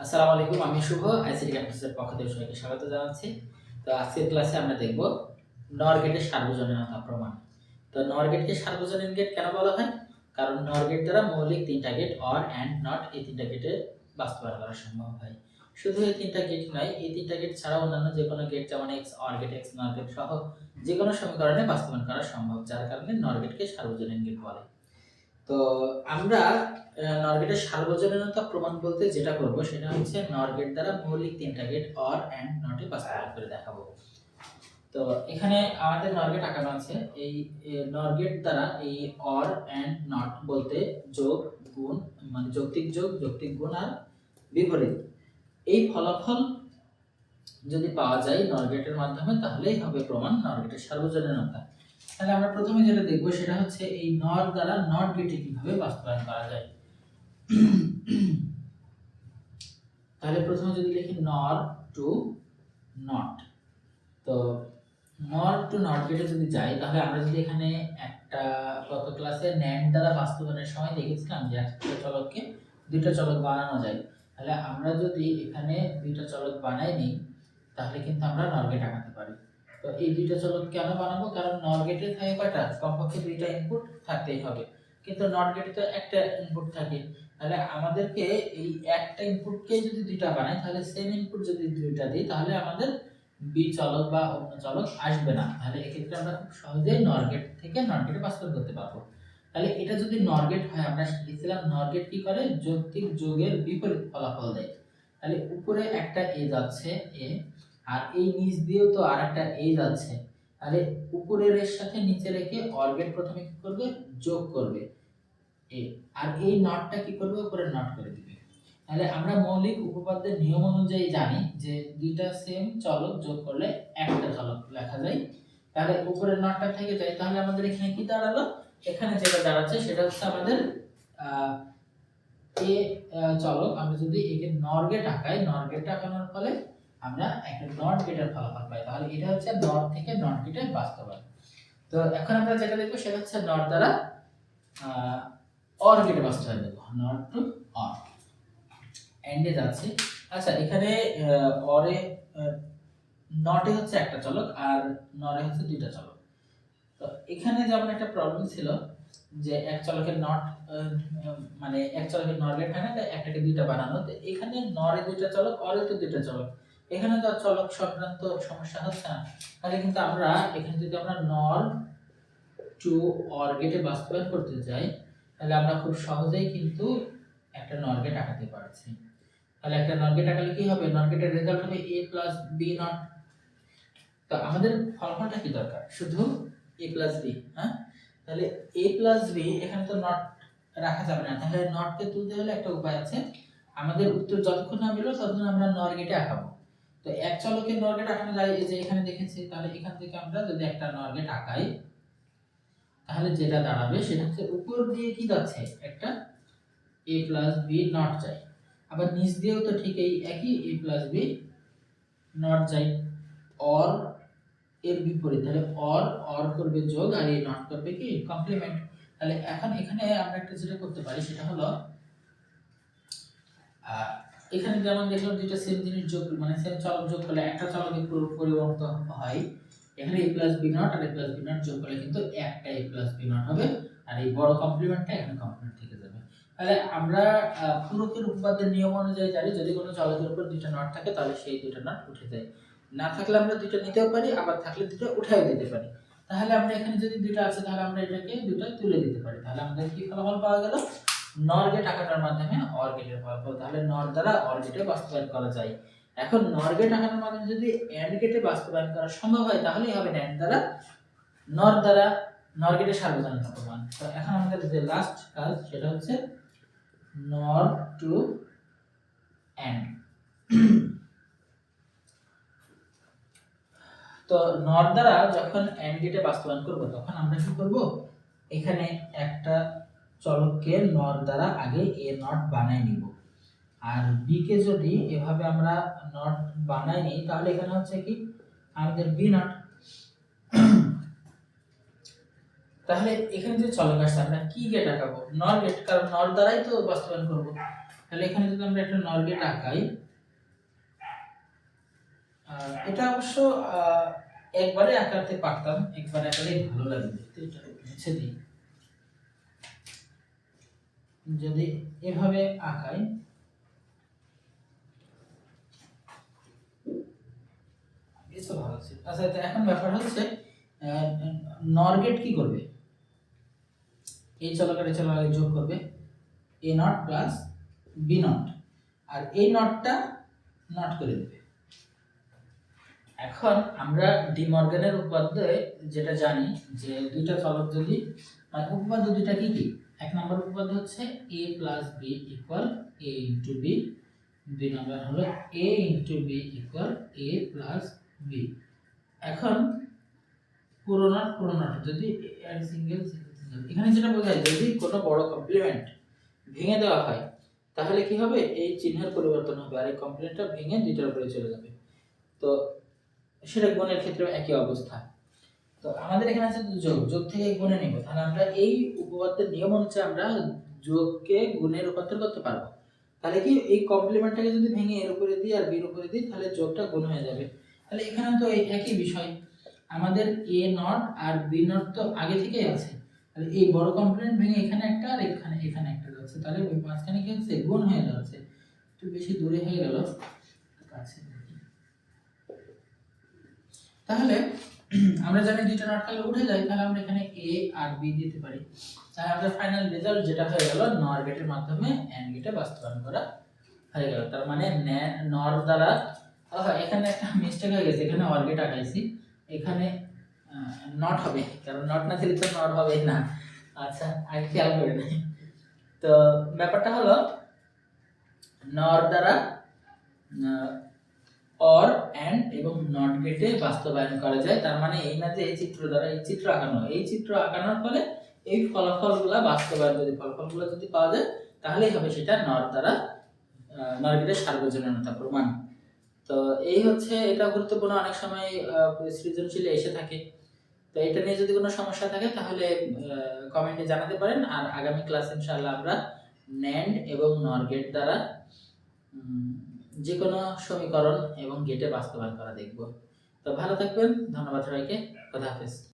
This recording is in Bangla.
আসসালামু আলাইকুম, আমি শুভ, আইসিটি ক্যাম্পাসের পক্ষ থেকে সবাইকে স্বাগত জানাচ্ছি। তো আজকের ক্লাসে আমরা দেখব নর গেটের সার্বজনীনতা প্রমাণ। তো নর গেটকে সার্বজনীন গেট কেন বলা হয়? কারণ নর গেট দ্বারা মৌলিক তিনটা গেট অর অ্যান্ড নট এই তিনটা গেটে বাস্তবায়ন করা সম্ভব হয়। শুধু এই তিনটা গেট নয়, এই তিনটা গেট ছাড়াও অন্যান্য যে কোনো গেট যেমন XOR gate XNOR gate সহ যে কোনো সমীকরণে বাস্তবায়ন করা সম্ভব, যার কারণে নর গেটকে সার্বজনীন গেট বলে। তো আমরা নরগেটের সার্বজনীনতা প্রমাণ বলতে যেটা করব সেটা হচ্ছে নরগেট দ্বারা মৌলিক তিনটা গেট অর অ্যান্ড নটে বাস্তবায়ন করে দেখাবো। তো এখানে আমাদের নরগেট আঁকানো আছে। এই নরগেট দ্বারা এই অর অ্যান্ড নট বলতে যোগ, গুণ মানে যৌক্তিক যোগ, যৌক্তিক গুণ আর বিপরীত। এই ফলাফল যদি পাওয়া যায় নরগেটের মাধ্যমে তাহলেই হবে প্রমাণ নরগেটের সার্বজনীনতা। তাহলে আমরা প্রথমে যেটা দেখব সেটা হচ্ছে এই নর দ্বারা নট গেটে কীভাবে বাস্তবায়ন করা যায়। তাহলে প্রথমে যদি লিখি নর টু নট, তো নর টু নট গেটে যদি যাই, তাহলে আমরা যদি এখানে একটা গত ক্লাসে ন্যান্ড দ্বারা বাস্তবায়নের সময় দেখেছিলাম যে একটা চলককে দুইটা চলক বানানো যায়। তাহলে আমরা যদি এখানে দুইটা চলক বানাই নিই, তাহলে কিন্তু আমরা নর গেট আঁকাতে পারি। তো এই দুইটা চলক কেন বানাবো? কারণ নর গেটে থাকে কয়টা? কমপক্ষে দুইটা ইনপুট থাকতেই হবে। কিন্তু নট গেটে তো একটা ইনপুট থাকে। তাহলে আমাদেরকে এই একটা ইনপুটকে যদি দুইটা বানাই, তাহলে সেম ইনপুট যদি দুইটা দিই, তাহলে আমাদের বি চলক বা অন্য চলক আসবে না। তাহলে এক্ষেত্রে আমরা খুব সহজেই নর গেট থেকে নট গেটে বাস্তব করতে পারব। তাহলে এটা যদি নর গেট হয়, আমরা লিখছিলাম নর গেট কি করে? যৌক্তিক যোগের বিপরীত ফলাফল দেয়। তাহলে উপরে একটা এ যাচ্ছে এ আর এই নিচ দিয়েও তো আর একটা এ যাচ্ছে তাহলে উপরের এর সাথে নিচে রেখে অর্গেট প্রথমে কি করবে? যোগ করবে। এ, আর এই নটটা কি করবে? উপরে নট করে দিবে। তাহলে আমরা মৌলিক উপপাদ্যের নিয়ম অনুযায়ী জানি যে দুইটা সেম চলক যোগ করলে একটা চলক লেখা যায়। তাহলে উপরের নটটা থেকে যায়। তাহলে আমাদের এখানে কি দাঁড়াল? এখানে যেটা দাঁড়াচ্ছে সেটা হচ্ছে আমাদের এ চলক। আমরা যদি একে নর্গে টাকাই, নর্গে টাকানোর ফলে আমরা একটা নট গেটের ফলাফল পাই। তাহলে এটা হচ্ছে নট থেকে নট গেটের বাস্তবায়ন। তো এখন আমরা যেটা দেখব সেটা হচ্ছে নট দ্বারা অর গেটে বাস্তবায়ন দেখব। নট টু অর এন্ডে যাচ্ছে। আচ্ছা এখানে অরে নটে হচ্ছে একটা চলক আর নরে হচ্ছে দুইটা চলক। তো এখানে যেমন একটা প্রবলেম ছিল যে এক চলকের নট মানে এক চলকের নর হয় না একটাকে দুইটা বানানো, তো এখানে নরে দুইটা চলক অরে তো দুইটা চলক। এখানে তো চলক সংক্রান্ত সমস্যা হচ্ছে না। তাহলে কিন্তু আমরা এখানে যদি আমরা নর টু অর গেটে বাস্তবায়ন করতে যাই, তাহলে আমরা খুব সহজেই কিন্তু একটা নর গেট আঁকাতে পারছি। তাহলে একটা নর গেট আঁকালে কি হবে? নর গেটের রেজাল্ট হবে এ প্লাস বি নট তো আমাদের ফলাফলটা কি দরকার? শুধু এ প্লাস বি হ্যাঁ? তাহলে এ প্লাস বি এখানে তো নট রাখা যাবে না। তাহলে নটকে তুলতে হলে একটা উপায় আছে। আমাদের উত্তর যতক্ষণ না মিলবে ততক্ষণ আমরা নর গেটে আঁকাবো। তো এক চলকে নর গেট যায় এই যে এখানে দেখেছি, তাহলে এখান থেকে আমরা যদি একটা নর গেট আঁকাই, তাহলে যেটা দাঁড়াবে সেটা হচ্ছে উপর দিয়ে কি যাচ্ছে? একটা এ প্লাস বি নট যায়। আবার নিচ দিয়েও তো ঠিক এই একই এ প্লাস বি নট যায়। অর এর বিপরীত, তাহলে অর অর করবে যোগ আর এই নট করবে কি? কমপ্লিমেন্ট তাহলে এখন এখানে আমরা একটা যেটা করতে পারি, সেটা হলো এখানে যেমন দেখলাম দুইটা সেম জিনিস যোগ মানে সেম চলক যোগ করলে একটা চলকে পুরো পরিবর্তিত হয়। এখানে এ প্লাস বি নট আর এ প্লাস বি নট যোগ করলে কিন্তু একটা এ প্লাস বি নট হবে আর এই বড় কমপ্লিমেন্টটা এখানে কমপ্লিমেন্ট থেকে যাবে। তাহলে আমরা পূরকের উপপাদ্যের নিয়ম অনুযায়ী জানি, যদি কোনো চলকের উপর দুইটা নট থাকে তাহলে সেই দুইটা নট উঠে যায়। না থাকলে আমরা দুইটা নিতেও পারি, আবার থাকলে দুটো উঠাও দিতে পারি। তাহলে আমরা এখানে যদি দুইটা আছে তাহলে আমরা এটাকে দুটো তুলে দিতে পারি। তাহলে আমাদের কি ফলাফল পাওয়া গেল? নর গেট আঁকানোর মাধ্যমে অর গেটের ফলাফল। তাহলে নর দ্বারা অর গেটে বাস্তবায়ন করা যায়। এখন নর গেট আঁকানোর মাধ্যমে যদি এন্ড গেটে বাস্তবায়ন করা সম্ভব হয়, তাহলেই হবে ন্যান্ড দ্বারা নর দ্বারা নর গেটের সার্বজনীনতা তো এখন আমাদের যে লাস্ট কাজ, সেটা হচ্ছে নর টু অ্যান্ড তো নর দ্বারা যখন অ্যান্ড গেটে বাস্তবায়ন করব, তখন আমরা কি করব? এখানে একটা চলককে নর দ্বারা আগে এ নট বানাই নিব। আর বি কে যদি এভাবে আমরা নট বানাই নিই, তাহলে এখানে হচ্ছে কি? আমাদের বি নট। তাহলে এখানে যে চলক আসছে, আমরা কি গেট আঁকাবো? নর গেট কারণ নর দ্বারাই তো বাস্তবায়ন করব। তাহলে এখানে যদি আমরা একটা নর গেট আঁকাই এটা অবশ্য একবারে আঁকাতে পারতাম, একবারে আঁকালে ভালো লাগবে। এটা মুছে দিই। যদি এভাবে আঁকাই তো ভালো আচ্ছা এখন ব্যাপার হচ্ছে নরগেট করবে? এই যোগ করবে A not plus B not আর এই নটটা নট করে দেবে। এখন আমরা ডিমর্গানের উপপাদ্য যেটা জানি যে দুইটা চলক যদি মানে উপপাদ্য দুইটা কি কি? এক নম্বর উপপাদ্য হচ্ছে A plus B equal A into B দুই নম্বর হলো A into B equal A plus B এখন পুরো নট পুরো নট যদি সিঙ্গেল এখানে যেটা বোঝায় যদি কোনো বড় কমপ্লিমেন্ট ভেঙে দেওয়া হয়, তাহলে কি হবে? এই চিহ্নের পরিবর্তন হবে আর এই কমপ্লিমেন্টটা ভেঙে দুইটার উপরে চলে যাবে। তো সেটা গুণের ক্ষেত্রে একই অবস্থা। তো আমাদের এখানে আছে যোগ যোগ থেকে গুণে নিব। তাহলে আমরা এই উপপাদ্যের নিয়ম অনুযায়ী আমরা যোগকে গুণে রূপান্তর করতে পারব। তাহলে কি এই কমপ্লিমেন্টটাকে যদি ভেঙে এর উপরে দিই আর বির উপরে দিই, তাহলে যোগটা গুণ হয়ে যাবে। তাহলে এখানে তো এই একই বিষয়। আমাদের এ নট আর বি নট তো আগে থেকেই আছে। তাহলে এই বড় কমপ্লিমেন্ট ভেঙে এখানে একটা আর এখানে এখানে একটা যাচ্ছে তাহলে ওই মাঝখানে কি হচ্ছে? গুণ হয়ে যাচ্ছে। একটু বেশি দূরে হয়ে গেল। কাছে তাহলে আমরা জানি দুইটা নট কালে উঠে যায়, তাহলে আমরা এখানে এ আর বি দিতে পারি। তাহলে আমাদের ফাইনাল রেজাল্ট যেটা হয়ে গেল নর গেটের মাধ্যমে এন্ড গেটে বাস্তবায়ন করা হয়ে গেল। তার মানে নর দ্বারা এখানে একটা মিস্টেক হয়ে গেছে, এখানে অর গেট আটাইছি এখানে নট হবে, কারণ নট না দিলে তো নট হবে না। আচ্ছা আগে খেয়াল করে নাই। তো ব্যাপারটা হলো নর দ্বারা অর অ্যান্ড এবং নট গেটে বাস্তবায়ন করা যায়। তার মানে এই না যে এই চিত্র দ্বারা এই চিত্র আঁকানো। এই চিত্র আঁকানোর ফলে এই ফলাফলগুলা বাস্তবায়ন যদি ফলাফলগুলো যদি পাওয়া যায় তাহলেই হবে সেটা নর দ্বারা আহ, নর গেটের সার্বজনীনতা প্রমাণ। তো এই হচ্ছে এটা গুরুত্বপূর্ণ। অনেক সময় সৃজনশীলে এসে থাকে। তো এটা নিয়ে যদি কোনো সমস্যা থাকে তাহলে কমেন্টে জানাতে পারেন। আর আগামী ক্লাস ইনশাআল্লাহ আমরা ন্যান্ড এবং নর গেট দ্বারা যে কোনো সমীকরণ এবং গেটে বাস্তবায়ন করা দেখব। তো ভালো থাকবেন, ধন্যবাদ সবাইকে কথা হাফেজ।